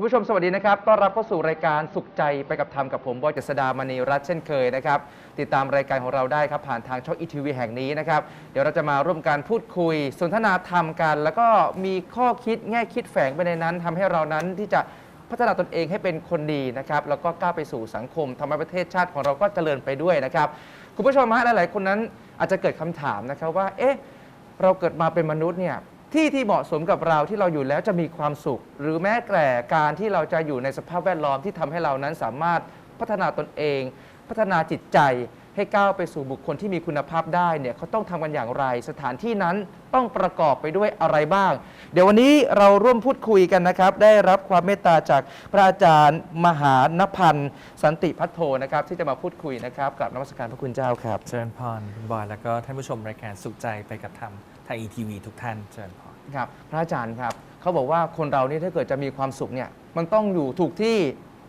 คุณผู้ชมสวัสดีนะครับ ต้อนรับเข้าสู่รายการสุขใจไปกับธรรมกับผมบอยเจษดามณีรัตน์เช่นเคยนะครับ ติดตามรายการของเราได้ครับ ผ่านทางช่องอีทีวีแห่งนี้นะครับ เดี๋ยวเราจะมาร่วมการพูดคุย สนทนาธรรมกัน แล้วก็มีข้อคิดแง่คิดแฝงไปในนั้นทำให้เรานั้นที่จะพัฒนาตนเองให้เป็นคนดีนะครับ แล้วก็ก้าวไปสู่สังคมทำให้ประเทศชาติของเราก็เจริญไปด้วยนะครับ คุณผู้ชมฮะหลาย ๆ คนนั้นอาจจะเกิดคำถามนะครับว่า เอ๊ะ เราเกิดมาเป็นมนุษย์เนี่ย ที่ที่เหมาะสมกับเราที่เราอยู่แล้วจะมีความสุข หรือแม้แต่การที่เราจะอยู่ในสภาพแวดล้อมที่ทำให้เรานั้นสามารถพัฒนาตนเอง พัฒนาจิตใจให้ก้าวไปสู่บุคคลที่มีคุณภาพได้เนี่ยเขาต้องทำกันอย่างไร สถานที่นั้นต้องประกอบไปด้วยอะไรบ้าง เดี๋ยววันนี้เราร่วมพูดคุยกันนะครับ ได้รับความเมตตาจากพระอาจารย์มหานพันธ์สันติพัฒโทนะครับ ที่จะมาพูดคุยนะครับกับนมัสการพระคุณเจ้าครับเจริญพรบอยแล้วก็ท่านผู้ชมรายการสุขใจไปกับธรรม ทางอีทีวีทุกท่านเจริญพรครับ พระอาจารย์ครับ เขาบอกว่าคนเรานี่ถ้าเกิดจะมีความสุขเนี่ย มันต้องอยู่ถูกที่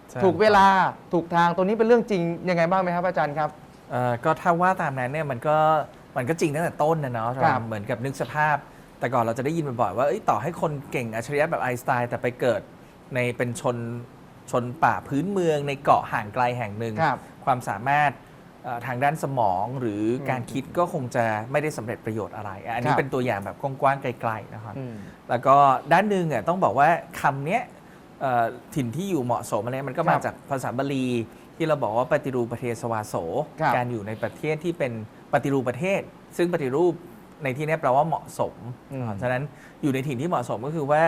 ใช่ถูกเวลา ถูกทาง ตัวนี้เป็นเรื่องจริงยังไงบ้างไหมครับอาจารย์ครับ เอ่อก็ถ้าว่าตามนั้นเนี่ยมันก็มันก็จริงตั้งแต่ต้นนะเนาะครับเหมือนกับนึกสภาพ แต่ก่อนเราจะได้ยินบ่อยๆว่าเอ้ยต่อให้คนเก่งอัจฉริยะแบบไอน์สไตน์แต่ไปเกิดในเป็นชนชนป่าพื้นเมืองในเกาะห่างไกลแห่งหนึ่ง ครับ ความสามารถเอ่อ ทางด้านสมองหรืออมการคิดก็คงจะไม่ได้สำเร็จประโยชน์อะไร อันคนี้รับเป็นตัวอย่างแบบกว้างๆไกลๆนะครับอืมแล้วก็ด้านหนึ่งอะต้องบอกว่าคำเนี้ยเอ่อถิ่นที่อยู่เหมาะสมอะไรมันก็มาครับจากภาษาบาลีที่เราบอกว่าปฏิรูปประเทศสวาโสครับการอยู่ในประเทศที่เป็นปฏิรูปประเทศ ซึ่งปฏิรูปในที่เนี้ยแปลว่าเหมาะสมอืมฉะนั้นอยู่ในถิ่นที่เหมาะสมก็คือว่า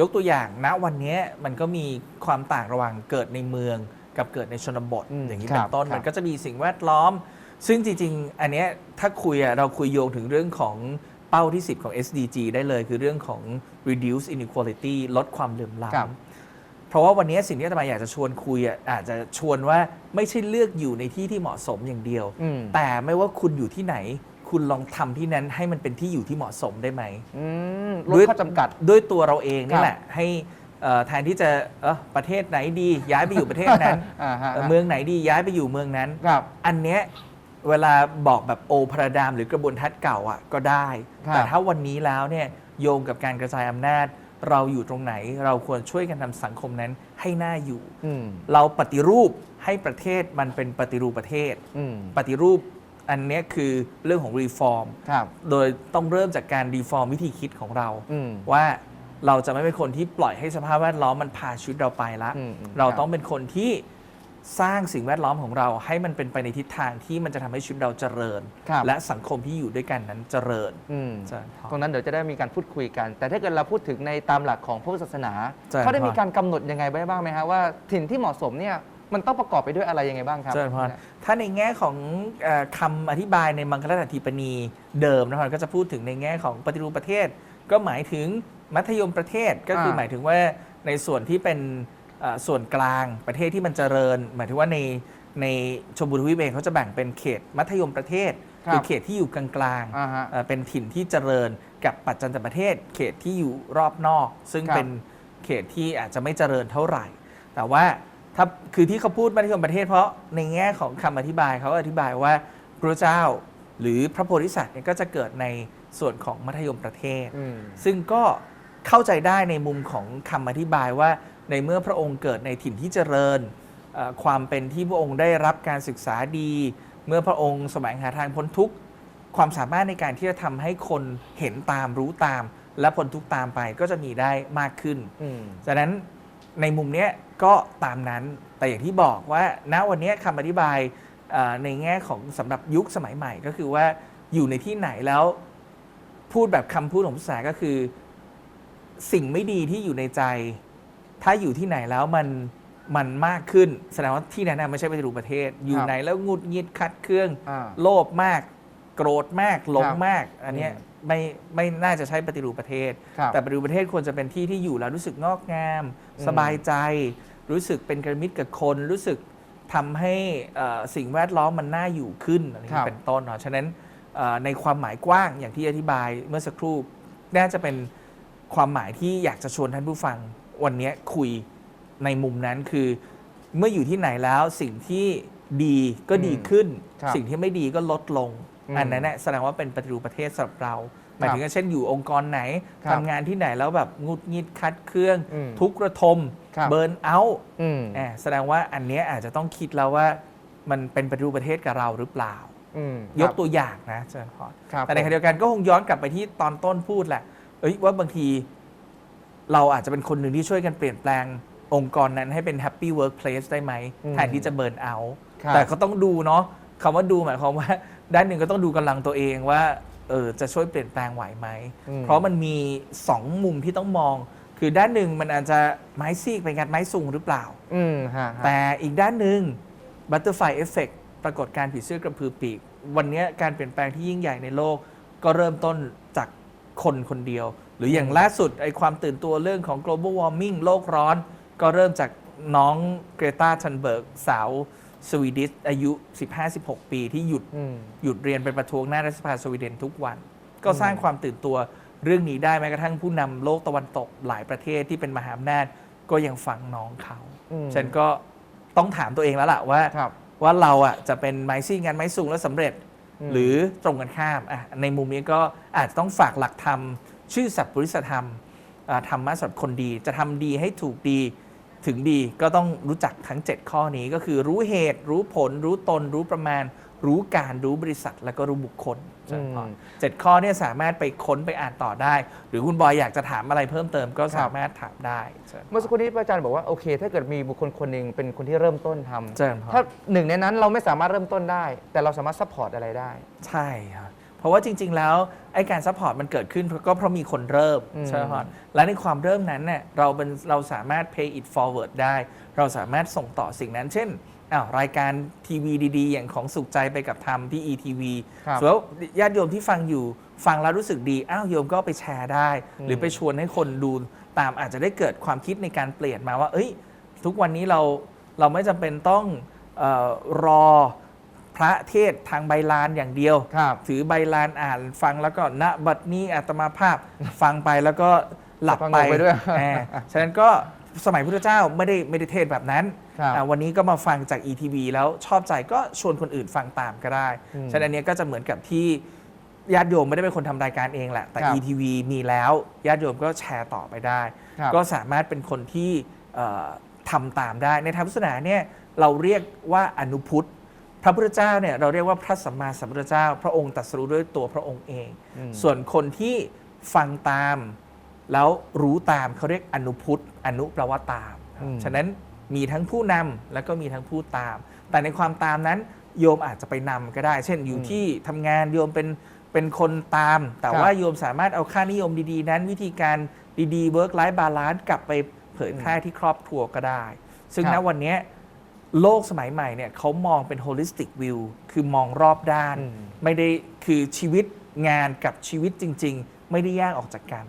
ยกตัวอย่างณวันเนี้ยมันก็มีความต่างระหว่างเกิดในเมือง กับเกิดในชนบทอืมอย่างนี้ครัเป็บนต้น ครับมันก็จะมีสิ่งแวดล้อม ซึ่งจริงๆ อันเนี้ยถ้าคุยอะเราคุยโยงถึงเรื่องของเป้าที่ 10 ของ SDG ได้เลย คือเรื่องของ reduce inequality ลดความเหลื่อมล้ครับำเพราะว่าวันนี้สิ่งที่อาตมาอยากจะชวนคุยอะอาจจะชวนว่าไม่ใช่เลือกอยู่ในที่ที่เหมาะสมอย่างเดียว อืม แต่ไม่ว่าคุณอยู่ที่ไหน คุณลองทำที่นั้นให้มันเป็นที่อยู่ที่เหมาะสมได้ไหม อืมลดด้วย ข้อจำกัด ด้วยตัวเราเองคนี่รับแหละให้เอ่อ แทนที่จะเออประเทศไหนดีย้ายไปอยู่ประเทศนั้น อ่าฮะเอ่อเมืองไหนดีย้ายไปอยู่เมืองนั้น ครับ อันเนี้ยเวลาบอกแบบโอพระดามหรือกระบวนทัศน์เก่าอะก็ได้ ครับ แต่ถ้าวันนี้แล้วเนี่ยโยงกับการกระจายอำนาจ เราอยู่ตรงไหนเราควรช่วยกันทำสังคมนั้นให้น่าอยู่ อืมเราปฏิรูปให้ประเทศมันเป็นปฏิรูปประเทศ อืมปฏิรูปอันเนี้ยคือเรื่องของรีฟอร์ม ครับ โดยต้องเริ่มจากการรีฟอร์มวิธีคิดของเรา อืมว่า เราจะไม่เป็นคนที่ปล่อยให้สภาพแวดล้อมมันพาชีวิตเราไปละ อืมอืมเราครับต้องเป็นคนที่สร้างสิ่งแวดล้อมของเราให้มันเป็นไปในทิศทางที่มันจะทำให้ชีวิตเราเจริญ ครับ และสังคมที่อยู่ด้วยกันนั้นเจริญ อืมใช่ครับตรงนั้นเดี๋ยวจะได้มีการพูดคุยกัน แต่ถ้าเกิดเราพูดถึงในตามหลักของพระพุทธศาสนาใช่เขาได้ครับมีการกำหนดยังไงไว้บ้างไหมฮะว่าถิ่นที่เหมาะสมเนี่ยมันต้องประกอบไปด้วยอะไรยังไงบ้างครับ เจริญพรถ้าในแง่ของเออคำอธิบายในมังคลาธิปนีเดิมนะครับก็จะพูดถึงในแง่ของปฏิรูปประเทศ ก็หมายถึง มัธยมประเทศก็คืออาหมายถึงว่าในส่วนที่เป็นเอ่อส่วนกลางประเทศที่มันเจริญ หมายถึงว่าในในชมพูทวีปเองเขาจะแบ่งเป็นเขตมัธยมประเทศครับคือเขตที่อยู่กลางๆอ่าฮะเอ่อเป็นถิ่นที่เจริญกับปัจจันตประเทศ เขตที่อยู่รอบนอก ซึ่งครับเป็นเขตที่อาจจะไม่เจริญเท่าไหร่ แต่ว่าถ้าคือที่เขาพูดมัธยมประเทศ เพราะในแง่ของคำอธิบายเขาอธิบายว่าพระเจ้าหรือพระโพธิสัตว์เนี่ยก็จะเกิดในส่วนของมัธยมประเทศอืมซึ่งก็ เข้าใจได้ในมุมของคำอธิบายว่าในเมื่อพระองค์เกิดในถิ่นที่เจริญเอ่อความเป็นที่พระองค์ได้รับการศึกษาดี เมื่อพระองค์แสวงหาทางพ้นทุกข์ความสามารถในการที่จะทำให้คนเห็นตามรู้ตาม และพ้นทุกข์ตามไปก็จะมีได้มากขึ้นอืมฉะนั้นในมุมเนี้ยก็ตามนั้นแต่อย่างที่บอกว่าณวันเนี้ยคำอธิบายเอ่อในแง่ของสำหรับยุคสมัยใหม่ก็คือว่าอยู่ในที่ไหนแล้วพูดแบบคำพูดของภาษาก็คือ สิ่งไม่ดีที่อยู่ในใจ ถ้าอยู่ที่ไหนแล้วมันมันมากขึ้นแสดงว่าที่นั้นนะไม่ใช่ปฏิรูปประเทศ อยู่ครับไหนแล้วหงุดหงิดคัดเครื่อง อ่า โลภมาก โกรธมากหลงครับมาก อันเนี้ยอืมไม่ไม่น่าจะใช้ปฏิรูปประเทศ ครับ แต่ปฏิรูปประเทศควรจะเป็นที่ที่อยู่แล้วรู้สึกงอกงาม อืม สบายใจ รู้สึกเป็นกระมิตรกับคน รู้สึกทำให้เอ่อสิ่งแวดล้อมมันน่าอยู่ขึ้นอะไรอย่างครันี้บ เป็นต้นเนาะฉะนั้นเอ่อในความหมายกว้างอย่างที่อธิบายเมื่อสักครู่น่าจะเป็น ความหมายที่อยากจะชวนท่านผู้ฟังวันนี้คุยในมุมนั้นคือ เมื่ออยู่ที่ไหนแล้วสิ่งที่ดีก็ดีขึ้น ครับสิ่งที่ไม่ดีก็ลดลง อืมอันนั้นแหละแสดงว่าเป็นปฏิรูปประเทศสำหรับเราหมายถึงว่าเช่นอยู่องค์กรไหนครับทำงานที่ไหนแล้วแบบงุดหงิดคัดเครื่อง อืมทุกข์ระทมครับ เบิร์นเอาท์อืมแแสดงว่าอันเนี้ยอาจจะต้องคิดแล้วว่ามันเป็นปฏิรูปประเทศกับเราหรือเปล่า อืมยกตัวอย่างนะอาจารย์พรครับแต่ในขณะเดียวกันก็คงย้อนกลับไปที่ตอนต้นพูดแหละ เอ้ยว่าบางทีเราอาจจะเป็นคนหนึ่งที่ช่วยกันเปลี่ยนแปลงองค์กรนั้นให้เป็นแฮปปี้เวิร์กเพลสได้ไหมอืมแทนที่จะเบิร์นเอาท์ครับ แต่ก็ต้องดูเนาะคำว่าดูหมายความว่า ด้านหนึ่งก็ต้องดูกำลังตัวเองว่าเออจะช่วยเปลี่ยนแปลงไหวไหม อืม เพราะมันมีสองมุมที่ต้องมอง คือด้านหนึ่งมันอาจจะไม้ซีกไปงัดไม้สูงหรือเปล่า อืมฮะฮะแต่อีกด้านหนึ่งบัตเตอร์ไฟเอฟเฟกปรากฏการณ์ผีเสื้อกระพือปีก วันนี้การเปลี่ยนแปลงที่ยิ่งใหญ่ในโลก ก็เริ่มต้นจาก คนคนเดียว หรืออย่างล่าสุดไอความตื่นตัวเรื่องของ global warming โลกร้อน ก็เริ่มจากน้องเกรตาชันเบิร์กสาวสวีดิชอายุ 15-16 ปีที่หยุดอืมหยุดเรียนเป็นประท้วงหน้ารัฐสภาสวีเดนทุกวัน ก็สร้างความตื่นตัวเรื่องนี้ได้แม้กระทั่งผู้นำโลกตะวันตกหลายประเทศที่เป็นมหาอำนาจก็ยังฟังน้องเขาอืมฉันก็ต้องถามตัวเองแล้วล่ะว่าครับว่าเราอะจะเป็นไม้ซี่งานไม้สูงแล้วสำเร็จอืม หรือตรงกันข้ามในมุมนี้ก็อาจจะต้องฝากหลักธรรม ชื่อสัพพุริสธรรมธรรมะสำหรับคนดี จะทำดีให้ถูกดีถึงดีก็ต้องรู้จักทั้ง 7 ข้อนี้ก็คือรู้เหตุ รู้ผล รู้ตน รู้ประมาณ รู้การรู้บริษัทแล้วก็รู้บุคคลเจริญพรอืมเจ็ดข้อเนี่ยสามารถไปค้นไปอ่านต่อได้ หรือคุณบอยอยากจะถามอะไรเพิ่มเติมก็สามารถถามได้เจริญพรเมื่อสักครู่นี้พระอาจารย์บอกว่าโอเค ถ้าเกิดมีบุคคลคนหนึ่งเป็นคนที่เริ่มต้นทำเจริญพรถ้าหนึ่งในนั้นเราไม่สามารถเริ่มต้นได้ แต่เราสามารถซัพพอร์ตอะไรได้ ใช่ครับเพราะว่าจริง ๆ แล้วไอ้การซัพพอร์ตมันเกิดขึ้นก็เพราะมีคนเริ่มอืมใช่ไหมครับและในความเริ่มนั้นเนี่ยเราเป็นเราสามารถ pay it forward ได้ เราสามารถส่งต่อสิ่งนั้น เช่น อ้าวรายการทีวีดีๆ อย่างของสุขใจไปกับธรรมที่ ETV ครับส่วนญาติโยมที่ฟังอยู่ฟังแล้วรู้สึกดีอ้าวโยมก็ไปแชร์ได้ หรือไปชวนให้คนดูตามอาจจะได้เกิดความคิดในการเปลี่ยนมาว่า เอ้ย ทุกวันนี้เราเราไม่จำเป็นต้องเออรอพระเทศน์ทางใบลานอย่างเดียว ครับ ถือใบลานอ่านฟังแล้วก็ณบัดนี้อาตมาภาพ ฟังไปแล้วก็หลับฟังไปลงไปด้วยแหมฉะนั้นก็ สมัยพุทธเจ้าไม่ได้ไม่ได้เทศน์แบบนั้นครับอ่าวันนี้ก็มาฟังจาก ETV แล้วชอบใจก็ชวนคนอื่นฟังตามก็ได้อืมฉะนั้นอันเนี้ยก็จะเหมือนกับที่ญาติโยมไม่ได้เป็นคนทำรายการเองแหละ แต่ครับ ETV มีแล้วญาติโยมก็แชร์ต่อไปได้ครับก็สามารถเป็นคนที่เอ่อทำตามได้ ในทางพุทธศาสนาเนี่ยเราเรียกว่าอนุพุทธพระพุทธเจ้าเนี่ยเราเรียกว่าพระสัมมาสัมพุทธเจ้า พระองค์ตรัสรู้ด้วยตัวพระองค์เองอืมส่วนคนที่ฟังตามแล้วรู้ตามเขาเรียกอนุพุทธ อนุแปลว่าตามอืมฉะนั้นมีทั้งผู้นำแล้วก็มีทั้งผู้ตาม แต่ในความตามนั้นโยมอาจจะไปนำก็ได้ เช่นอยู่ที่ทำงานโยมเป็นเป็นคนตาม แต่ครับว่าโยมสามารถเอาค่านิยมดีๆ นั้นวิธีการดีๆ work life balance กลับไปเผยแพร่ที่ครอบครัวก็ได้ ซึ่งครัณบวันเนี้ยโลกสมัยใหม่เนี่ยเขามองเป็น holistic view คือมองรอบด้านอืมไม่ได้คือชีวิตงานกับชีวิตจริง ๆ ไม่ได้แยกออกจากกัน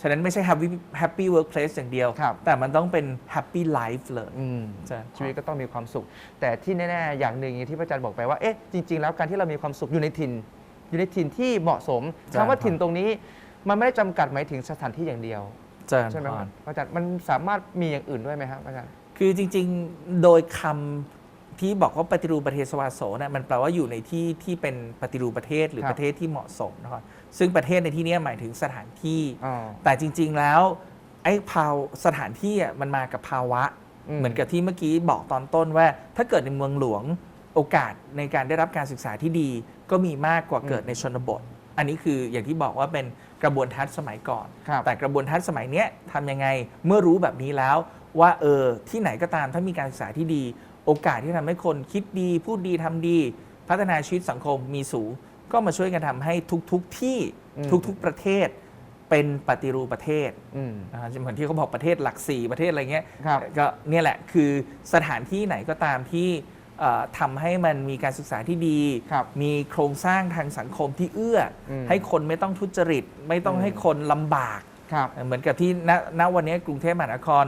ฉะนั้นไม่ใช่ happy happy workplace อย่างเดียว ครับ แต่มันต้องเป็น happy life เลยอืม ใช่ชีวิตก็ต้องมีความสุข แต่ที่แน่ๆ อย่างหนึ่งอย่างที่พระอาจารย์บอกไปว่า เอ๊ะ จริง ๆ แล้วการที่เรามีความสุขอยู่ในถิ่น อยู่ในถิ่นที่เหมาะสมคำว่าถิ่นตรงนี้ มันไม่ได้จำกัดหมายถึงสถานที่อย่างเดียว เจริญใช่ไหมพคร รับพระอาจารย์ มันสามารถมีอย่างอื่นด้วยไหมครับพระอาจารย์ คือจริงๆ โดยคำที่บอกว่าปฏิรูปประเทศสวาโสเนี่ยมันแปลว่าอยู่ในที่ที่เป็นปฏิรูปประเทศหรือครับประเทศที่เหมาะสมนะครับ ซึ่งประเทศในที่เนี้ยหมายถึงสถานที่ อ๋อ แต่จริง ๆ แล้วไอ้ภาวสถานที่อะมันมากับภาวะ อืม เหมือนกับที่เมื่อกี้บอกตอนต้นว่า ถ้าเกิดในเมืองหลวงโอกาสในการได้รับการศึกษาที่ดี ก็มีมากกว่าเกิดในชนบท อันนี้คืออย่างที่บอกว่าเป็นกระบวนทัศน์สมัยก่อน ครับ แต่กระบวนทัศน์สมัยเนี้ยทำยังไงเมื่อรู้แบบนี้แล้วว่าเออที่ไหนก็ตามถ้ามีการศึกษาที่ดี โอกาสที่ทำให้คนคิดดี พูดดีทำดี พัฒนาชีวิตสังคมมีสูง ก็มาช่วยกันทำให้ทุกๆที่อืมทุกๆประเทศเป็นปฏิรูปประเทศอืมนะฮะเหมือนที่เขาบอกประเทศหลักสี่ประเทศอะไรเงี้ยครับก็เนี่ยแหละคือสถานที่ไหนก็ตามที่เอ่อทำให้มันมีการศึกษาที่ดีครับมีโครงสร้างทางสังคมที่เอื้ออมให้คนไม่ต้องทุจริต ไม่ต้องอืมให้คนลำบากครับเหมือนกับที่ณณวันนี้กรุงเทพมหานคร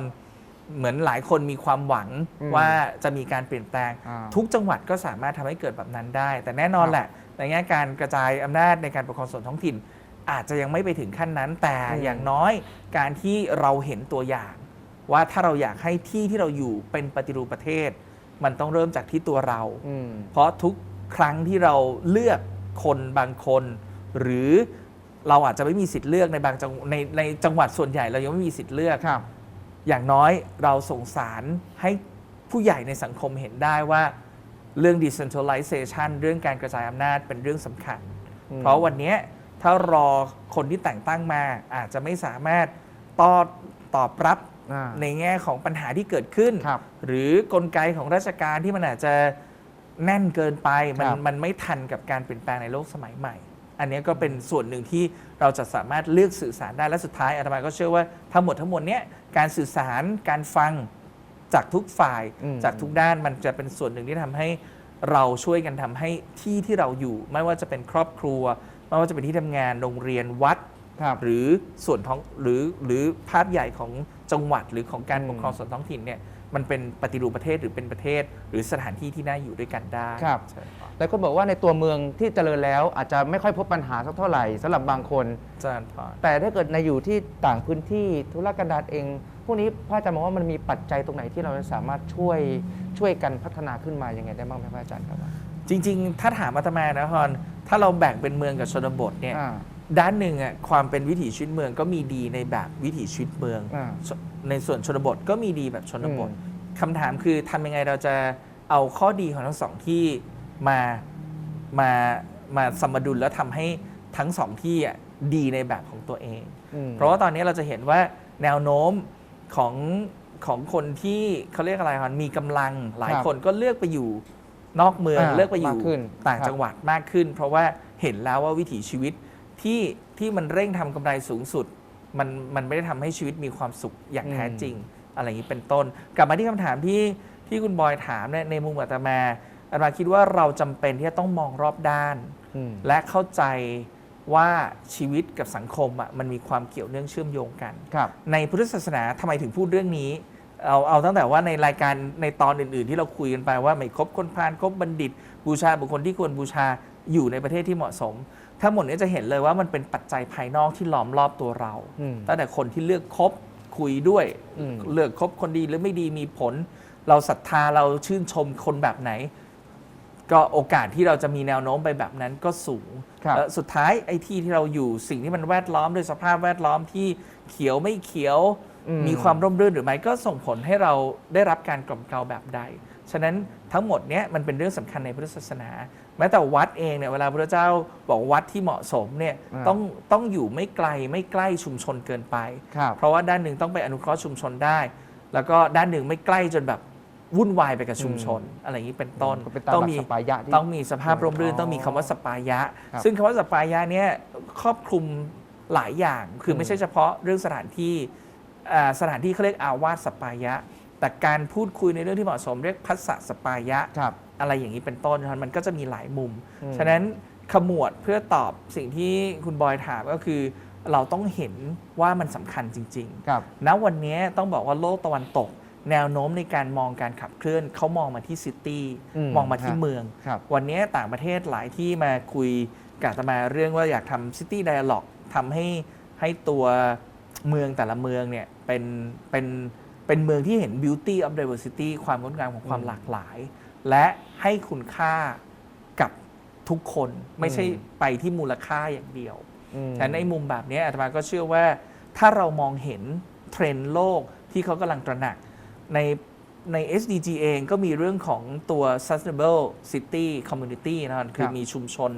เหมือนหลายคนมีความหวังอืมว่าจะมีการเปลี่ยนแปลงอ่าทุกจังหวัดก็สามารถทำให้เกิดแบบนั้นได้ แต่แน่นอนครับแหละ ในแง่การกระจายอำนาจในการปกครองส่วนท้องถิ่น อาจจะยังไม่ไปถึงขั้นนั้น แต่อืมอย่างน้อยการที่เราเห็นตัวอย่าง ว่าถ้าเราอยากให้ที่ที่เราอยู่เป็นปฏิรูปประเทศ มันต้องเริ่มจากที่ตัวเราอืมเพราะทุกครั้งที่เราเลือกคนบางคน หรือเราอาจจะไม่มีสิทธิ์เลือกในบางจังในในจังหวัดส่วนใหญ่เรายังไม่มีสิทธิ์เลือกครับอย่างน้อยเราส่งสารให้ผู้ใหญ่ในสังคมเห็นได้ว่า เรื่อง decentralization เรื่องการกระจายอำนาจเป็นเรื่องสำคัญอืมเพราะวันเนี้ยถ้ารอคนที่แต่งตั้งมาอาจจะไม่สามารถตอบตอบรับอ่าในแง่ของปัญหาที่เกิดขึ้นครับหรือกลไกของราชการที่มันอาจจะแน่นเกินไปมันครับมันไม่ทันกับการเปลี่ยนแปลงในโลกสมัยใหม่ อันนี้ก็เป็นส่วนหนึ่งที่เราจะสามารถเลือกสื่อสารได้และสุดท้ายอาตมาก็เชื่อว่าทั้งหมดทั้งมวลเนี้ยการสื่อสารการฟัง จากทุกฝ่ายอืม จากทุกด้านมันจะเป็นส่วนหนึ่งที่ทำให้เราช่วยกันทำให้ที่ที่เราอยู่ ไม่ว่าจะเป็นครอบครัว ไม่ว่าจะเป็นที่ทำงานโรงเรียนวัด ครับ หรือส่วนท้องหรือหรือภาพใหญ่ของจังหวัดหรือของการอืมปกครองส่วนท้องถิ่นเนี่ย มันเป็นปฏิรูปประเทศหรือเป็นประเทศ หรือสถานที่ที่น่าอยู่ด้วยกันได้ครับ ใช่ครับหลายคนบอกว่าในตัวเมืองที่เจริญแล้วอาจจะไม่ค่อยพบปัญหาสักเท่าไหร่สำหรับบางคน อาจารย์พร แต่ถ้าเกิดในอยู่ที่ต่างพื้นที่ธุรกันดารเอง พวกนี้พระอาจารย์มองว่ามันมีปัจจัยตรงไหนที่เราจะสามารถช่วยช่วยกันพัฒนาขึ้นมายังไงได้บ้างไหมพระอาจารย์ครับจริง ๆ ถ้าถามอาตมานะพรถ้าเราแบ่งเป็นเมืองกับชนบทเนี่ย อ่า ด้านหนึ่งอะความเป็นวิถีชีวิตเมืองก็มีดีในแบบวิถีชีวิตเมือง อ่าช ในส่วนชนบทก็มีดีแบบชนบทอืมคำถามคือทำยังไงเราจะเอาข้อดีของทั้งสองที่มามามาสมดุลแล้วทำให้ทั้งสองที่อะดีในแบบของตัวเองอืมเพราะว่าตอนนี้เราจะเห็นว่าแนวโน้มของของคนที่เขาเรียกอะไรครับมีกำลังหลายครับคนก็เลือกไปอยู่นอกเมืองอ่าเลือกไปอยู่มากขึ้นต่างครับจังหวัดมากขึ้น เพราะว่าเห็นแล้วว่าวิถีชีวิตที่ที่มันเร่งทำกำไรสูงสุด มันมันไม่ได้ทำให้ชีวิตมีความสุขอย่างแท้จริง อะไรอย่างนี้เป็นต้น กลับมาที่คำถามที่ที่คุณบอยถามเนี่ยในมุมอาตมาอาตมาคิดว่าเราจำเป็นที่จะต้องมองรอบด้าน อืม และเข้าใจว่าชีวิตกับสังคมอะมันมีความเกี่ยวเนื่องเชื่อมโยงกัน ครับ ในพุทธศาสนาทำไมถึงพูดเรื่องนี้ เอาเอาตั้งแต่ว่าในรายการในตอนอื่น ๆ ที่เราคุยกันไปว่าไม่ครบคนพาลครบบัณฑิต บูชาบุคคลที่ควรบูชาอยู่ในประเทศที่เหมาะสม ทั้งหมดนี้จะเห็นเลยว่ามันเป็นปัจจัยภายนอกที่ล้อมรอบตัวเราอืมตั้งแต่คนที่เลือกคบคุยด้วยอืมเลือกคบคนดีหรือไม่ดีมีผล เราศรัทธาเราชื่นชมคนแบบไหน ก็โอกาสที่เราจะมีแนวโน้มไปแบบนั้นก็สูงครับและสุดท้ายไอ้ที่ที่เราอยู่สิ่งที่มันแวดล้อมด้วยสภาพแวดล้อมที่เขียวไม่เขียวอืมมีความร่มรื่นหรือไม่ก็ส่งผลให้เราได้รับการกล่อมเกลาแบบใด ฉะนั้นทั้งหมดเนี้ยมันเป็นเรื่องสำคัญในพุทธศาสนา แม้แต่วัดเองเนี่ยเวลาพระเจ้าบอกวัดที่เหมาะสมเนี่ยอ่าต้องต้องอยู่ไม่ไกลไม่ใกล้ชุมชนเกินไป ครับเพราะว่าด้านหนึ่งต้องไปอนุเคราะห์ชุมชนได้ แล้วก็ด้านหนึ่งไม่ใกล้จนแบบวุ่นวายไปกับชุมชน อะไรอย่างนี้เป็นต้นก็เป็นตามหลักสปายะที่ต้องมีสภาพร่มรื่นอ๋อต้องมีคำว่าสปายะ ครับซึ่งคำว่าสปายะเนี่ยครอบคลุมหลายอย่างคืออม ไม่ใช่เฉพาะเรื่องสถานที่อ่าสถานที่เขาเรียกอาวาสสปายะ แต่การพูดคุยในเรื่องที่เหมาะสมเรียกพัสสะสปายะ ครับ อะไรอย่างนี้เป็นต้นมันก็จะมีหลายมุมอืมฉะนั้นขมวดเพื่อตอบสิ่งที่คุณบอยถามก็คือ เราต้องเห็นว่ามันสำคัญจริงๆครับณวันนี้ต้องบอกว่าโลกตะวันตก แนวโน้มในการมองการขับเคลื่อนเขามองมาที่ซิตี้อืมมองมาที่ครับเมืองครับวันนี้ต่างประเทศหลายที่มาคุยกับอาตมาเรื่องว่าอยากทำซิตี้ไดอะล็อกทำให้ให้ตัวเมืองแต่ละเมืองเนี่ยเป็นเป็นเป็นเมืองที่เห็น beauty of diversity ความงดงามของความอืมหลากหลาย และ ให้คุณค่ากับทุกคนไม่ใช่อืมไปที่มูลค่าอย่างเดียวอืมแต่ในมุมแบบนี้อาตมาก็เชื่อว่า ถ้าเรามองเห็นเทรนด์โลกที่เขากำลังตระหนักในใน SDG เองก็มีเรื่องของตัว sustainable city community นะครับคือมีชุมชน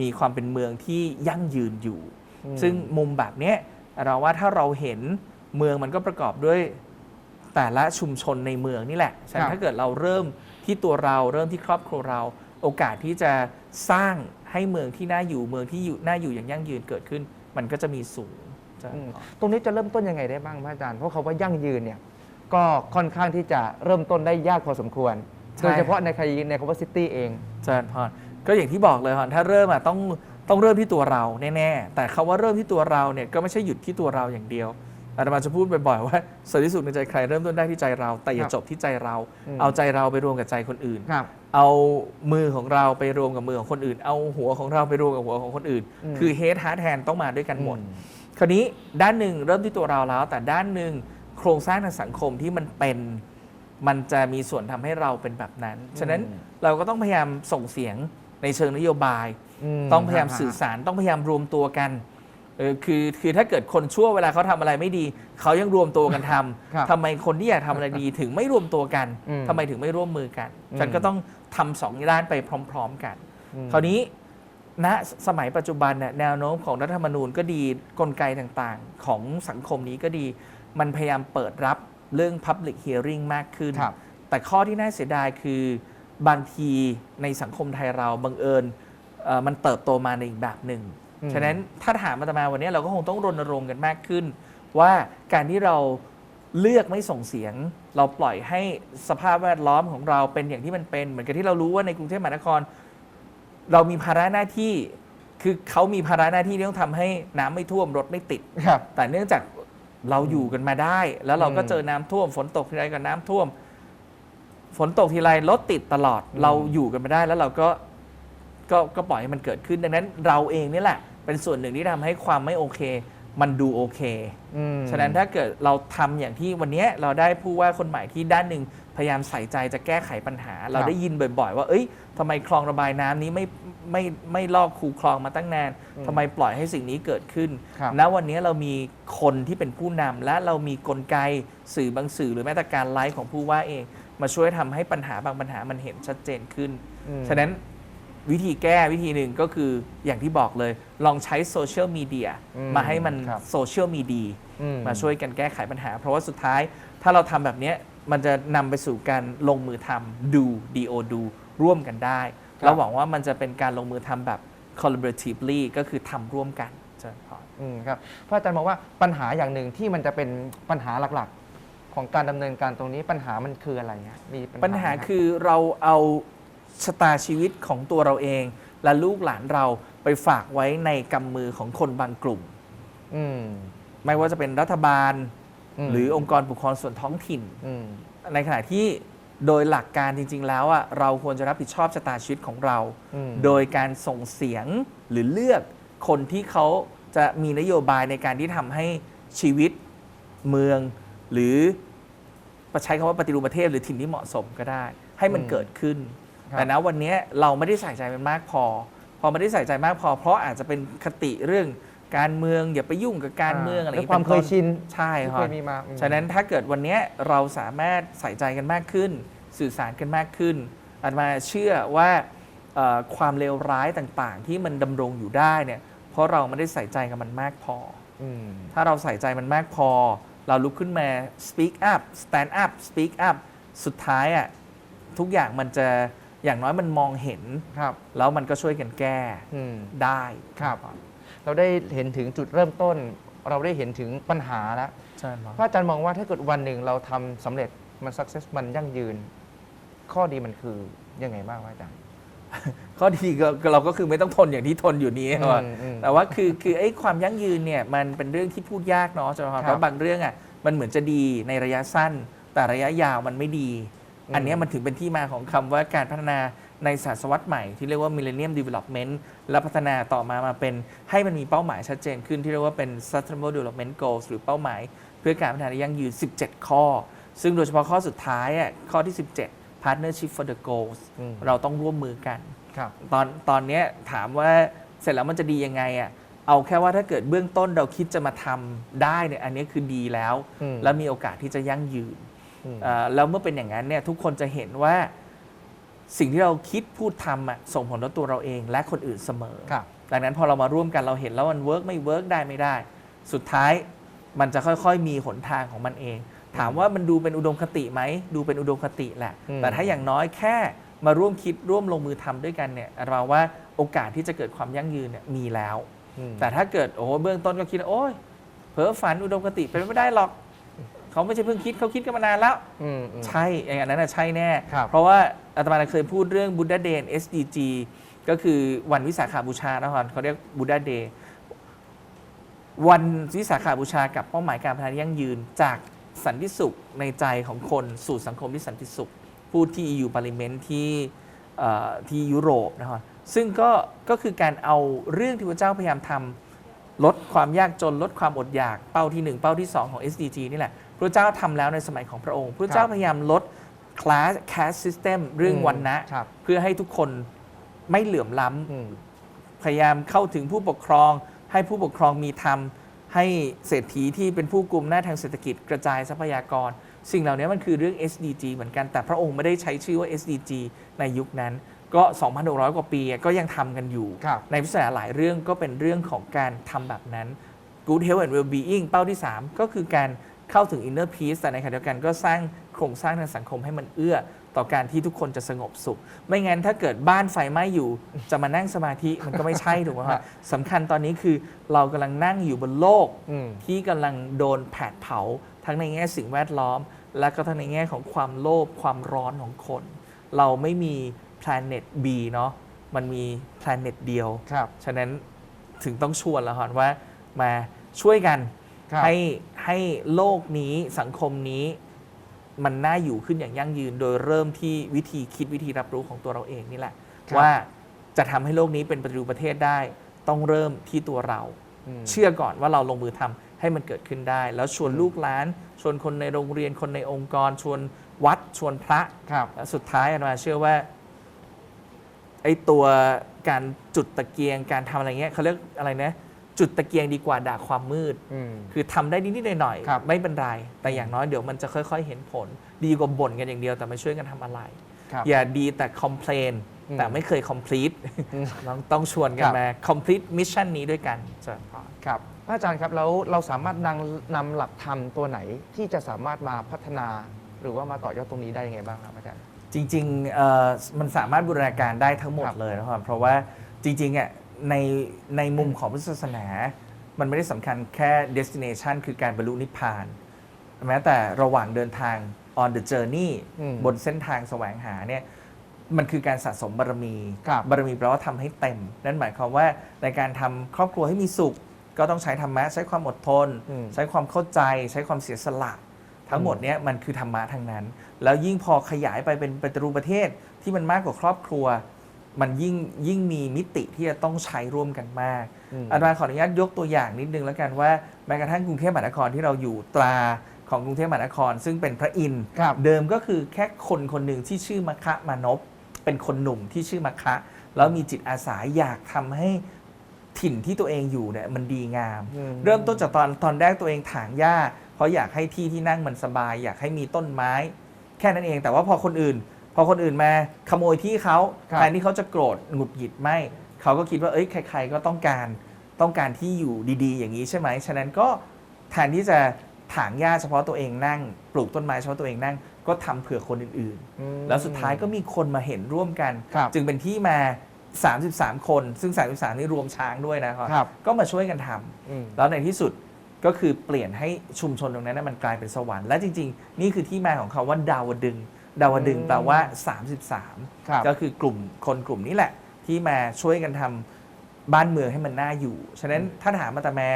มีความเป็นเมืองที่ยั่งยืนอยู่อืมซึ่งมุมแบบเนี้ยเราว่าถ้าเราเห็นเมืองมันก็ประกอบด้วยแต่ละชุมชนในเมืองนี่แหละฉะนั้นถ้าเกิดเราเริ่ม ที่ตัวเราเริ่มที่ครอบครัวเรา โอกาสที่จะสร้างให้เมืองที่น่าอยู่เมืองที่อยู่น่าอยู่อย่างยั่งยืนเกิดขึ้น มันก็จะมีสูงจะอืมตรงนี้จะเริ่มต้นยังไงได้บ้างพระอาจารย์เพราะเขาว่ายั่งยืนเนี่ยก็ค่อนข้างที่จะเริ่มต้นได้ยากพอสมควรใช่โดยเฉพาะในคดีในคำว่าซิตี้เองเจริญพรก็อย่างที่บอกเลยฮะถ้าเริ่มอะต้องต้องเริ่มที่ตัวเราแน่ๆแต่คาว่าเริ่มที่ตัวเราเนี่ยก็ไม่ใช่หยุดที่ตัวเราอย่างเดียว อาตมาจะพูดบ่อยๆว่าสันติสุขในใจใครเริ่มต้นได้ที่ใจเรา แต่อย่าครับจบที่ใจเราอืมเอาใจเราไปรวมกับใจคนอื่นครับเอามือของเราไปรวมกับมือของคนอื่น เอาหัวของเราไปรวมกับหัวของคนอื่นอืมคือเฮดฮาร์ดแฮนต้องมาด้วยกันหมดอืคราวนี้ด้านหนึ่งเริ่มที่ตัวเราแล้ว แต่ด้านหนึ่งโครงสร้างทางสังคมที่มันเป็นมันจะมีส่วนทำให้เราเป็นแบบนั้น ฉะนั้นเราก็ต้องพยายามส่งเสียงในเชิงนโยบายมต้องพยายามฮะสื่อสาร ต้องพยายามรวมตัวกัน เออคือคือถ้าเกิดคนชั่วเวลาเขาทำอะไรไม่ดี เขายังรวมตัวกันทำครับทำไมคนที่อยากทำอะไรดีถึงไม่รวมตัวกันอืมทำไมถึงไม่ร่วมมือกัน อืม ฉันก็ต้องทำสองด้านไปพร้อม ๆ กัน อืม คราวนี้ณสมัยปัจจุบันเนี่ยแนวโน้มของรัฐธรรมนูญก็ดีกลไกต่างๆ ของสังคมนี้ก็ดี มันพยายามเปิดรับเรื่อง Public Hearing มากขึ้น ครับ แต่ข้อที่น่าเสียดายคือบางทีในสังคมไทยเราบังเอิญเอ่อมันเติบโตมาในอีกแบบหนึ่งอืม ฉะนั้นถ้าถามมาตมาวันนี้เราก็คงต้องรณรงค์กันมากขึ้น ว่าการที่เราเลือกไม่ส่งเสียง เราปล่อยให้สภาพแวดล้อมของเราเป็นอย่างที่มันเป็น เหมือนกับที่เรารู้ว่าในกรุงเทพมหานคร เรามีภาระหน้าที่ คือเขามีภาระหน้าที่ที่ต้องทำให้น้ำไม่ท่วมรถไม่ติด ครับ แต่เนื่องจากเราอยู่กันมาได้ แล้วเราก็อืมเจอน้ำท่วม ฝนตกทีไรก็น้ำท่วม ฝนตกทีไรรถติดตลอด อืม เราอยู่กันมาได้แล้วเราก็ก็ก็ปล่อยให้มันเกิดขึ้นดังนั้น เราเองนี่แหละ เป็นส่วนหนึ่งที่ทำให้ความไม่โอเค มันดูโอเคอืมฉะนั้นถ้าเกิดเราทำอย่างที่วันนี้เราได้ผู้ว่าคนใหม่ที่ด้านหนึ่งพยายามใส่ใจจะแก้ไขปัญหา เราได้ยินบ่อย ๆ ว่า เอ้ยทำไมคลองระบายน้ำนี้ไม่ไม่ไม่ลอกคูคลองมาตั้งนานอืมทำไมปล่อยให้สิ่งนี้เกิดขึ้นครับณวันนี้เรามีคนที่เป็นผู้นำและเรามีกลไกสื่อบางสื่อ หรือแม้แต่การไลฟ์ของผู้ว่าเอง มาช่วยทำให้ปัญหาบางปัญหามันเห็นชัดเจนขึ้นอืมฉะนั้น วิธีแก้วิธีหนึ่งก็คืออย่างที่บอกเลย ลองใช้โซเชียลมีเดียอืมมาให้มันครับโซเชียลมีเดียอืมาช่วยกันแก้ไขปัญหา เพราะว่าสุดท้ายถ้าเราทำแบบเนี้ยมันจะนำไปสู่การลงมือทำดู do do ร่วมกันได้ครับแล้วหวังว่ามันจะเป็นการลงมือทำแบบ collaboratively ก็คือทำร่วมกันเจริญพร อืมครับพระอาจารย์บอกว่าปัญหาอย่างหนึ่งที่มันจะเป็นปัญหาหลักๆ ของการดำเนินการตรงนี้ปัญหามันคืออะไรฮะมีปัญหาไหมรับ คือเราเอา ชะตาชีวิตของตัวเราเอง และลูกหลานเราไปฝากไว้ในกำมือของคนบางกลุ่ม อืม ไม่ว่าจะเป็นรัฐบาลมหรือองค์กรปกครองส่วนท้องถิ่น อืม ในขณะที่โดยหลักการจริง ๆ แล้วอะเราควรจะรับผิดชอบชะตาชีวิตของเรา อืม โดยการส่งเสียงหรือเลือกคนที่เขาจะมีนโยบายในการที่ทำให้ชีวิตเมือง หรือใช้คำว่าปฏิรูปประเทศหรือถิ่นที่เหมาะสมก็ได้ ให้มันอืมเกิดขึ้นครับ แต่นะวันนี้เราไม่ได้ใส่ใจมันมากพอ พอไม่ได้ใส่ใจมากพอ เพราะอาจจะเป็นคติเรื่องการเมืองอย่าไปยุ่งกับการเมืองอะไรอด้ย่างวยความป็นเคต้ยนชินใช่ที่ครัเคบยมีมาอืมฉะนั้นถ้าเกิดวันนี้เราสามารถใส่ใจกันมากขึ้น สื่อสารกันมากขึ้นอาตมาเชื่อว่าเอ่อความเลวร้ายต่างๆ ที่มันดำรงอยู่ได้เนี่ยเพราะเราไม่ได้ใส่ใจกับมันมากพออืมถ้าเราใส่ใจมันมากพอ เราลุกขึ้นมา speak up stand up speak up สุดท้ายอะทุกอย่างมันจะ อย่างน้อยมันมองเห็น ครับแล้วมันก็ช่วยกันแก้อืมได้ครับ เราได้เห็นถึงจุดเริ่มต้น เราได้เห็นถึงปัญหาแล้วใช่ครับ พระอาจารย์มองว่าถ้าเกิดวันหนึ่งเราทำสำเร็จมัน success มันยั่งยืน ข้อดีมันคือยังไงบ้างพระอาจารย์ ข้อดีก็ก็เราก็คือไม่ต้องทนอย่างที่ทนอยู่นี้อืมครับอืมแต่ว่าคือคือไอ้ความยั่งยืนเนี่ยมันเป็นเรื่องที่พูดยากเนาะจนครับเพราะบางเรื่องอะมันเหมือนจะดีในระยะสั้น แต่ระยะยาวมันไม่ดี อืมอันเนี้ยมันถึงเป็นที่มาของคำว่าการพัฒนาในศตวรรษใหม่ที่เรียกว่า Millennium Development และพัฒนาต่อมามาเป็นให้มันมีเป้าหมายชัดเจนขึ้นที่เรียกว่าเป็น Sustainable Development Goals หรือเป้าหมาย เพื่อการพัฒนาที่ยั่งยืน 17 ข้อ ซึ่งโดยเฉพาะข้อสุดท้ายอะข้อที่ 17 Partnership for the Goals อืมเราต้องร่วมมือกันครับตอนตอนเนี้ยถามว่าเสร็จแล้วมันจะดียังไงอะเอาแค่ว่าถ้าเกิดเบื้องต้นเราคิดจะมาทำได้เนี่ยอันนี้คือดีแล้วอืมและมีโอกาสที่จะยั่งยืนอืมเอ่อ แล้วเมื่อเป็นอย่างนั้นเนี่ยทุกคนจะเห็นว่าสิ่งที่เราคิดพูดทำอะส่งผลต่อตัวเราเองและคนอื่นเสมอครับดังนั้นพอเรามาร่วมกันเราเห็นแล้วมันเวิร์กไม่เวิร์กได้ไม่ได้ สุดท้ายมันจะค่อยๆ มีหนทางของมันเอง ถามว่ามันดูเป็นอุดมคติไหม ดูเป็นอุดมคติแหละอืมแต่ถ้าอย่างน้อยแค่มาร่วมคิดร่วมลงมือทำด้วยกันเนี่ยเราว่าโอกาสที่จะเกิดความยั่งยืนเนี่ยมีแล้วอืมแต่ถ้าเกิดโอ้โหเบื้องต้นก็คิดว่าโอ้ยเพ้อฝันอุดมคติเป็นไม่ได้หรอก เขาไม่ใช่เพิ่งคิดเขาคิดกันมานานแล้ว อืมอืม ใช่อย่างนั้นนะใช่แน่ ครับเพราะว่าอาตมาเคยพูดเรื่องบุ d ดาเดย์ SDG ก็คือวันวิสาขาบูชานะครับเขาเรียกบุ d ดาเดย์วันวิสาขาบูชากับเป้าหมายการพัฒนายั่งยืนจากสันติสุขในใจของคนสู่สังคมที่สันติสุข พูดที่ EU Parliament ที่เอ่อที่ยุโรปนะครับซึ่งก็ก็คือการเอาเรื่องที่พระเจ้าพยายามทำ ลดความยากจนลดความอดอยากเป้าที่ 1 เป้าที่ 2 ของ SDG นี่แหละพ ระเจ้าทำแล้วในสมัยของพระองค์ พระเจ้าพยายามลด class caste system เรื่องวันนะครับเพื่อให้ทุกคนไม่เหลื่อมล้อืมำพยายามเข้าถึงผู้ปกครอง ให้ผู้ปกครองมีธรรม ให้เศรษฐีที่เป็นผู้กลุ่มหน้าจทางเศรษฐกิจกระจายทรัพยากร สิ่งเหล่านี้มันคือเรื่อง SDG เหมือนกันแต่พระองค์ไม่ได้ใช้ชื่อว่า SDG ในยุคนั้น ก็ 2,600 กว่าปีก็ยังทำกันอยู่ครับในวิสัยหลายเรื่องก็เป็นเรื่องของการทำแบบนั้น Good Health and Well-being เป้าที่ 3 ก็คือการ เข้าถึง Inner Peace แต่ในขณะเดียวกันก็สร้างโครงสร้างทางสังคมให้มันเอื้อต่อการที่ทุกคนจะสงบสุข ไม่งั้นถ้าเกิดบ้านไฟไหม้อยู่ จะมานั่งสมาธิมันก็ไม่ใช่ถูกไหมครับสำคัญตอนนี้คือเรากำลังนั่งอยู่บนโลกอืมที่กำลังโดนแผดเผา ทั้งในแง่สิ่งแวดล้อม และก็ทั้งในแง่ของความโลภความร้อนของคน เราไม่มี planet B เนาะมันมี planet เดียวครับฉะนั้นถึงต้องชวนแล้วฮอนว่ามาช่วยกัน ครับให้ให้โลกนี้สังคมนี้มันน่าอยู่ขึ้นอย่างยั่งยืน โดยเริ่มที่วิธีคิดวิธีรับรู้ของตัวเราเองนี่แหละ ครับ ว่าจะทำให้โลกนี้เป็นปฏิรูปประเทศได้ ต้องเริ่มที่ตัวเรา อืม เชื่อก่อนว่าเราลงมือทำให้มันเกิดขึ้นได้ แล้วชวนลูกหลาน ชวนคนในโรงเรียนคนในองค์กร ชวนวัดชวนพระครับ และสุดท้ายอาตมาเชื่อว่าไอ้ตัวการจุดตะเกียงการทำอะไรเงี้ยเขาเรียกอะไรนะ จุดตะเกียงดีกว่าด่าความมืด อืม คือทำได้นิดๆหน่อยครับ ๆไม่เป็นไร แต่อย่างน้อยเดี๋ยวมันจะค่อย ๆ เห็นผล ดีกว่าบ่นกันอย่างเดียวแต่ไม่ช่วยกันทำอะไร ครับ อย่าดีแต่คอมเพลนอืมแต่ไม่เคย complete อืมต้องต้องชวนกัคนรับ มา complete mission นี้ด้วยกันจะพอครับพระอาจารย์ครับแล้วเราสามารถนำนำหลักธรรมตัวไหนที่จะสามารถมาพัฒนา หรือว่ามาต่อยอดตรงนี้ได้ยังไงบ้างครับอาจารย์ จริงๆเอ่อมันสามารถบูรณาการได้ทั้งหมดครับเลยนะครับ เพราะว่าจริงๆอะ ในในมุมของพุทธศาสนา มันไม่ได้สำคัญแค่ destination คือการบรรลุนิพพาน แม้แต่ระหว่างเดินทาง on the journey อืมบนเส้นทางแสวงหาเนี่ยมันคือการสะสมบารมีครับบารมีแปลว่าทำให้เต็ม นั่นหมายความว่าในการทำครอบครัวให้มีสุข ก็ต้องใช้ธรรมะใช้ความอดทน อืม ใช้ความเข้าใจ ใช้ความเสียสละ ทั้งหมดเนี้ยมันคือธรรมะทั้งนั้น แล้วยิ่งพอขยายไปเป็นปฏิรูปประเทศที่มันมากกว่าครอบครัว มันยิ่งยิ่งมีมิติที่จะต้องใช้ร่วมกันมากอืมอาจารย์ขออนุญาตยกตัวอย่างนิดนึงแล้วกันว่าแม้กระทั่งกรุงเทพมหานครที่เราอยู่ตราของกรุงเทพมหานคร ซึ่งเป็นพระอินทร์ครับเดิมก็คือแค่คนคนหนึ่งที่ชื่อมะคะมานพเป็นคนหนุ่มที่ชื่อมะคะ แล้วมีจิตอาสาอยากทำให้ถิ่นที่ตัวเองอยู่เนี่ยมันดีงามอืมเริ่มต้นจากตอนตอนแรกตัวเองถางหญ้า เพราะอยากให้ที่ที่นั่งมันสบาย อยากให้มีต้นไม้ แค่นั้นเองแต่ว่าพอคนอื่น พอคนอื่นมาขโมยที่เขาครับ แทนที่เขาจะโกรธหงุดหงิดไม่เขาก็คิดว่าเอ้ยใคร ๆ ก็ต้องการต้องการที่อยู่ดี ๆ อย่างนี้ใช่ไหมฉะนั้นก็แทนที่จะถางหญ้าเฉพาะตัวเองนั่ง ปลูกต้นไม้เฉพาะตัวเองนั่ง ก็ทำเผื่อคนอื่นอืมๆแล้วสุดท้ายก็มีคนมาเห็นร่วมกัน ครับจึงเป็นที่มา 33 คน ซึ่ง 33 นี่รวมช้างด้วยนะครับ ครับ ก็มาช่วยกันทำอืม แล้วในที่สุดก็คือเปลี่ยนให้ชุมชนตรงนั้นนะมันกลายเป็นสวรรค์และจริง ๆ นี่คือที่มาของคาว่าดาวดึง ดาวดึงอืมแปลว่า 33ครับก็คือกลุ่มคนกลุ่มนี้แหละ ที่มาช่วยกันทำบ้านเมืองให้มันน่าอยู่ ฉะนั้นถ้าถามมาตาแม่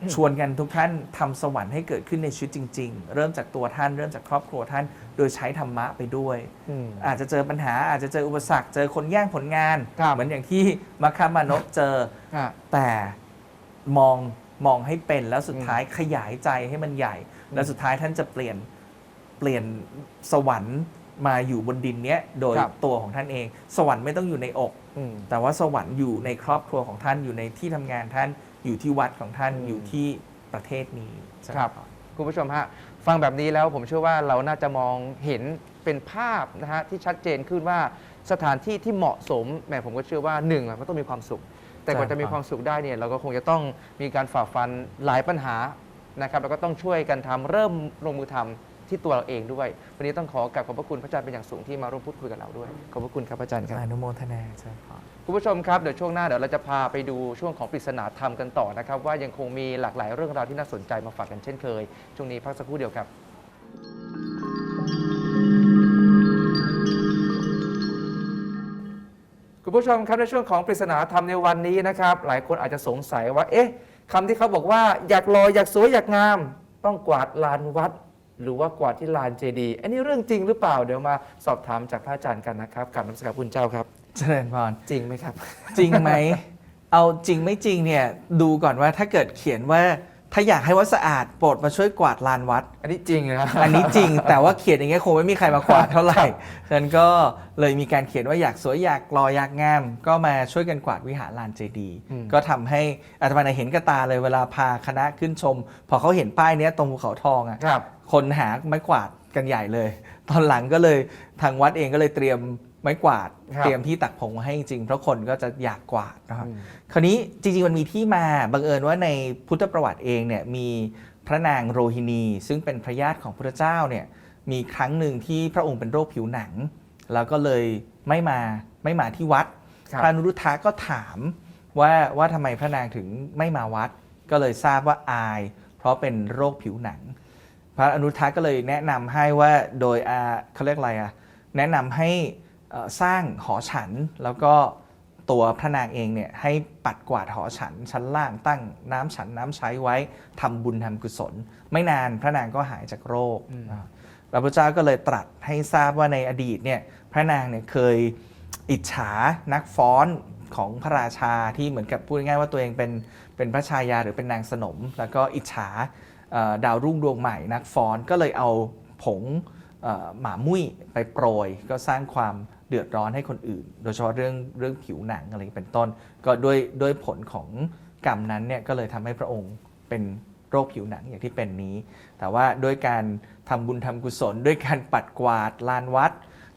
อืมชวนกันทุกท่านทำสวรรค์ให้เกิดขึ้นในชีวิตจริง ๆ เริ่มจากตัวท่าน เริ่มจากครอบครัวท่าน โดยใช้ธรรมะไปด้วยอืมอาจจะเจอปัญหาอาจจะเจออุปสรรค เจอคนแย่งผลงานครับเหมือนอย่างที่มัคคามานพเจออะแต่มองมองให้เป็นแล้วสุดอืมท้ายขยายใจให้มันใหญ่อืมแล้วสุดท้ายท่านจะเปลี่ยนเปลี่ยนสวรรค์มาอยู่บนดินเนี้ยโดยครับตัวของท่านเอง สวรรค์ไม่ต้องอยู่ในอก อืม แต่ว่าสวรรค์อยู่ในครอบครัวของท่านอยู่ในที่ทำงานท่านอยู่ที่วัดของท่านอืมอยู่ที่ประเทศนี้ครับ คุณผู้ชมฮะฟังแบบนี้แล้วผมเชื่อว่าเราน่าจะมองเห็นเป็นภาพนะฮะที่ชัดเจนขึ้นว่าสถานที่ที่เหมาะสมแหมผมก็เชื่อว่าหนึ่งอะมันต้องมีความสุข แต่กว่าจะมีความสุขได้เนี่ยเราก็คงจะต้องมีการฝ่าฟันหลายปัญหานะครับแล้วก็ต้องช่วยกันทำเริ่มลงมือทำ ที่ตัวเราเองด้วย วันนี้ต้องขอกราบขอบพระคุณพระอาจารย์เป็นอย่างสูงที่มาร่วมพูดคุยกับเราด้วย ขอบพระคุณครับพระอาจารย์ครับอนุโมทนาเจ้าพรคุณผู้ชมครับเดี๋ยวช่วงหน้าเดี๋ยวเราจะพาไปดูช่วงของปริศนาธรรมกันต่อนะครับ ว่ายังคงมีหลากหลายเรื่องราวที่น่าสนใจมาฝากกันเช่นเคยช่วงนี้พักสักครู่เดียวครับคุณผู้ชมครับในช่วงของปริศนาธรรมในวันนี้นะครับ หลายคนอาจจะสงสัยว่า เอ๊ะคำที่เขาบอกว่าอยากรออยากสวยอยากงาม ต้องกวาดลานวัด หรือว่ากวาดที่ลานเจดีย์อันนี้เรื่องจริงหรือเปล่าเดี๋ยวมาสอบถามจากพระอาจารย์กันนะครับกับน้ำสกัดคุณเจ้าครับ เจริญพรจริงไหมครับ จริงไหม เอาจริงไม่จริงเนี่ยดูก่อนว่าถ้าเกิดเขียนว่าถ้าอยากให้วัดสะอาดโปรดมาช่วยกวาดลานวัด อันนี้จริงนะอันนี้จริง แต่ว่าเขียนอย่างเงี้ยคงไม่มีใครมากวาดเท่าไหร่ฉะนั้นก็เลยมีการเขียนว่าอยากสวยอยากรออยากงาม ก็มาช่วยกันกวาดวิหารลานเจดีย์อืมก็ทำให้อาตมาเห็นกับตาเลยเวลาพาคณะขึ้นชม พอเขาเห็นป้ายเนี้ยตรงภูเขาทองอะ ครับคนหาไม้กวาดกันใหญ่เลย ตอนหลังก็เลยทางวัดเองก็เลยเตรียมไม้กวาด ครับเตรียมที่ตักผงมาให้จริงเพราะคนก็จะอยากกวาดนะครับ อืม คราวนี้จริงๆมันมีที่มาบังเอิญว่าในพุทธประวัติเองเนี่ยมีพระนางโรฮินี ซึ่งเป็นพระญาติของพระเจ้าเนี่ยมีครั้งหนึ่งที่พระองค์เป็นโรคผิวหนัง แล้วก็เลยไม่มาไม่มาที่วัด ครับ พระอนุรุทธะก็ถามว่าว่าทำไมพระนางถึงไม่มาวัด ก็เลยทราบว่าอาย เพราะเป็นโรคผิวหนัง พระอนุรุทธะก็เลยแนะนำให้ว่าโดยอาเขาเรียกอะไรอะแนะนำให้เอ่อสร้างหอฉันแล้วก็ตัวพระนางเองเนี่ยให้ปัดกวาดหอฉันชั้นล่างตั้งน้ำฉันน้ำใช้ไว้ทำบุญทำกุศล ไม่นานพระนางก็หายจากโรคอืมอ่าพระพุทธเจ้าก็เลยตรัสให้ทราบว่าในอดีตเนี่ยพระนางเนี่ยเคยอิจฉานักฟ้อนของพระราชาที่เหมือนกับพูดง่ายๆว่าตัวเองเป็นเป็นพระชายาหรือเป็นนางสนม แล้วก็อิจฉาเอ่อ ดาวรุ่งดวงใหม่นักฟ้อนก็เลยเอาผงหมามุ้ยไปโปรย ก็สร้างความเดือดร้อนให้คนอื่น โดยเฉพาะเรื่องเรื่องผิวหนังอะไรเป็นต้น ก็ด้วยด้วยผลของกรรมนั้นเนี่ยก็เลยทำให้พระองค์เป็นโรคผิวหนังอย่างที่เป็นนี้ แต่ว่าด้วยการทำบุญทำกุศล ด้วยการปัดกวาดลานวัด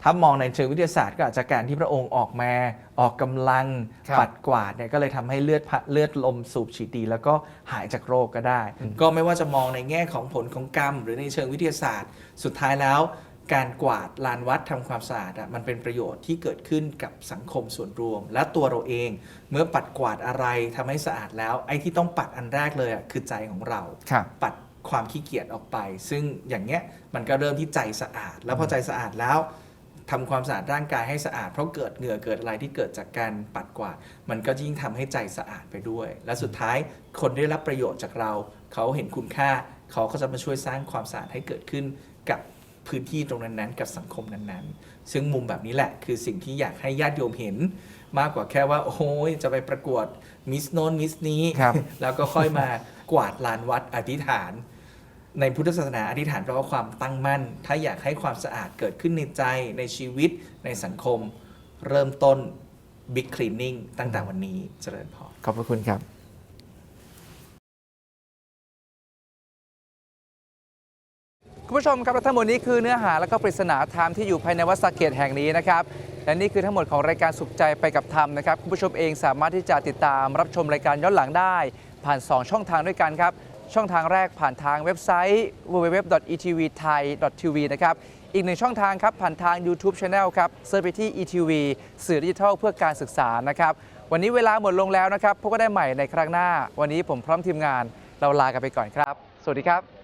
ถ้ามองในเชิงวิทยาศาสตร์ก็อาจจะการที่พระองค์ออกมาออกกำลังครับปัดกวาดเนี่ยก็เลยทำให้เลือดพะเลือดลมสูบฉีดดี แล้วก็หายจากโรคก็ได้ ก็ไม่ว่าจะมองในแง่ของผลของกรรม หรือในเชิงวิทยาศาสตร์ สุดท้ายแล้ว การกวาดลานวัดทำความสะอาดอะมันเป็นประโยชน์ที่เกิดขึ้นกับสังคมส่วนรวม และตัวเราเอง เมื่อปัดกวาดอะไรทำให้สะอาดแล้ว ไอ้ที่ต้องปัดอันแรกเลยอะคือใจของเรา ครับ ปัดความขี้เกียจออกไป ซึ่งอย่างเงี้ยมันก็เริ่มที่ใจสะอาด แล้วพอใจสะอาดแล้ว ทำความสะอาดร่างกายให้สะอาด เพราะเกิดเหงื่อเกิดอะไรที่เกิดจากการปัดกวาด มันก็ยิ่งทำให้ใจสะอาดไปด้วย และสุดท้ายคนได้รับประโยชน์จากเรา เขาเห็นคุณค่า เขาก็จะมาช่วยสร้างความสะอาดให้เกิดขึ้นกับพื้นที่ตรงนั้นๆ กับสังคมนั้นๆ ซึ่งมุมแบบนี้แหละ คือสิ่งที่อยากให้ญาติโยมเห็น มากกว่าแค่ว่า โอ้ยจะไปประกวดมิสโนนมิสนี้ครับแล้วก็ค่อยมากวาดลานวัดอธิษฐาน ในพุทธศาสนาอธิษฐานแปลว่าความตั้งมั่น ถ้าอยากให้ความสะอาดเกิดขึ้นในใจในชีวิตในสังคม เริ่มต้น Big Cleaning ตั้งแต่วันนี้เจริญพรขอบพระคุณครับคุณผู้ชมครับและทั้งหมดนี้คือเนื้อหาและก็ปริศนาธรรมที่อยู่ภายในวัดสะเกตแห่งนี้นะครับและนี่คือทั้งหมดของรายการสุขใจไปกับธรรมนะครับคุณผู้ชมเองสามารถที่จะติดตามรับชมรายการย้อนหลังได้ ผ่าน 2 ช่องทางด้วยกันครับ ช่องทางแรกผ่านทางเว็บไซต์ www.etvthai.tv นะครับ อีกหนึ่งช่องทางครับผ่านทาง YouTube Channel ครับเซิร์ชไปที่ ETV สื่อดิจิทัลเพื่อการศึกษานะครับ วันนี้เวลาหมดลงแล้วนะครับพบกันได้ใหม่ในครั้งหน้า วันนี้ผมพร้อมทีมงานเราลากันไปก่อนครับ สวัสดีครับ